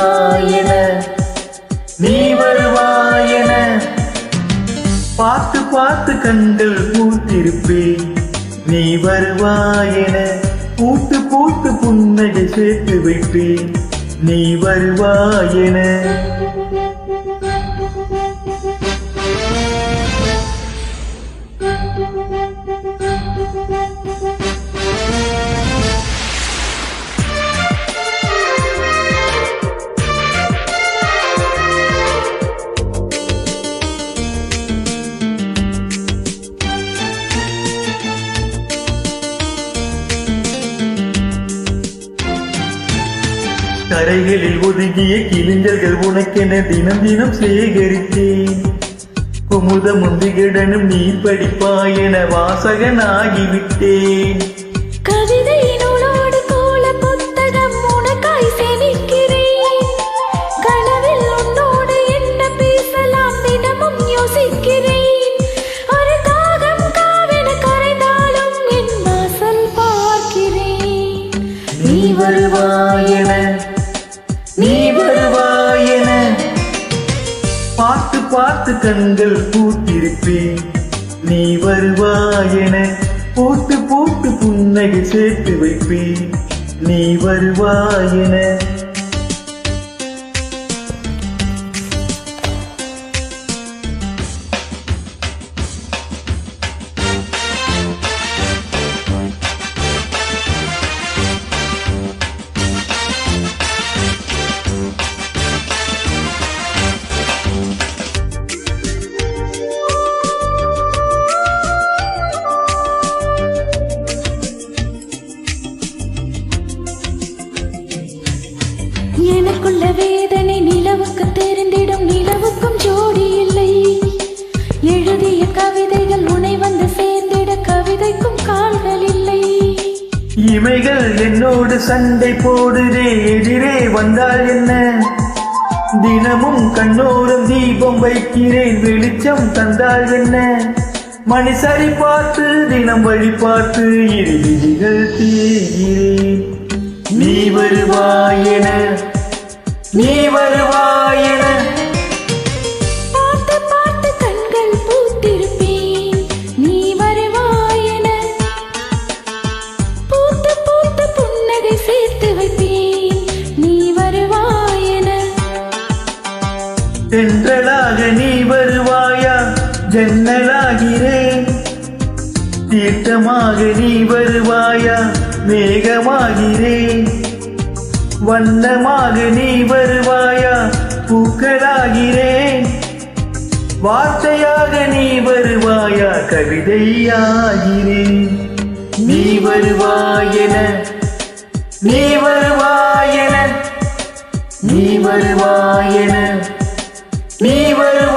வருவாயென. நீ வருவாயென. பார்த்து பார்த்து கண்கள் பூத்திருப்பே நீ வருவாயென. பூத்து பூத்து புன்னகை சேர்த்து வைப்பே நீ வருவாயென. கரைகளில் ஒதுங்கிய கிளிஞ்சல்கள் உனக்கென தினம் தினம் சேகரித்தேன். குமுத முந்திகிடனும் நீ படிப்பாயென வாசகனாகிவிட்டேன். கவிதை நூலோடு கோல புத்தகம் உனக்காய் சேமிக்கிறேன். கனவில் உன்னோடு என்ன பேசலாம் தினமும் யோசிக்கிறேன். ஒரு காவென கரைந்தாலும் என் வாசல் பார்க்கிறேன். நீ வருவாயென பார்த்து கண்கள் பூத்திருப்பேன். நீ வருவாயென போட்டு போட்டு புன்னகை சேர்த்து வைப்பேன். நீ வருவாயென வேதனை நிலவுக்கு தெரிந்திடும் நிலவுக்கும் ஜோடி இல்லை. எழுதிய கவிதைகள் உனை வந்து சேர்ந்திட கவிதைக்கும் கால்கள் இல்லை. இமைகள் என்னோடு சண்டை போடுதே எதிரே வந்தால் என்ன? தினமும் கண்ணோரம் தீபம் வைக்கிறேன் வெளிச்சம் தந்தால் என்ன? மணி சரி பார்த்து தினம் வழி பார்த்து இரு விதிகள் தீகிறேன். நீ வருவாயென நீ வருவாயென பார்த்து பார்த்து கண்கள் பூத்திருப்பேன். நீ வருவாயென பூத்து பூத்து புன்னகை சேர்த்து வைப்பேன். நீ வருவாயென தென்றலாக நீ வருவாயா? ஜன்னலாகிறேன். தீர்த்தமாக நீ வருவாயா? மேகமாகிறேன். வண்ணமாக நீ வருவாயா? பூக்களாகிறேன். வார்த்தையாக நீ வருவாயா? கவிதையாகிறேன். நீ வருவாயென நீ வருவாயென நீ வருவாயென நீ வருவாய்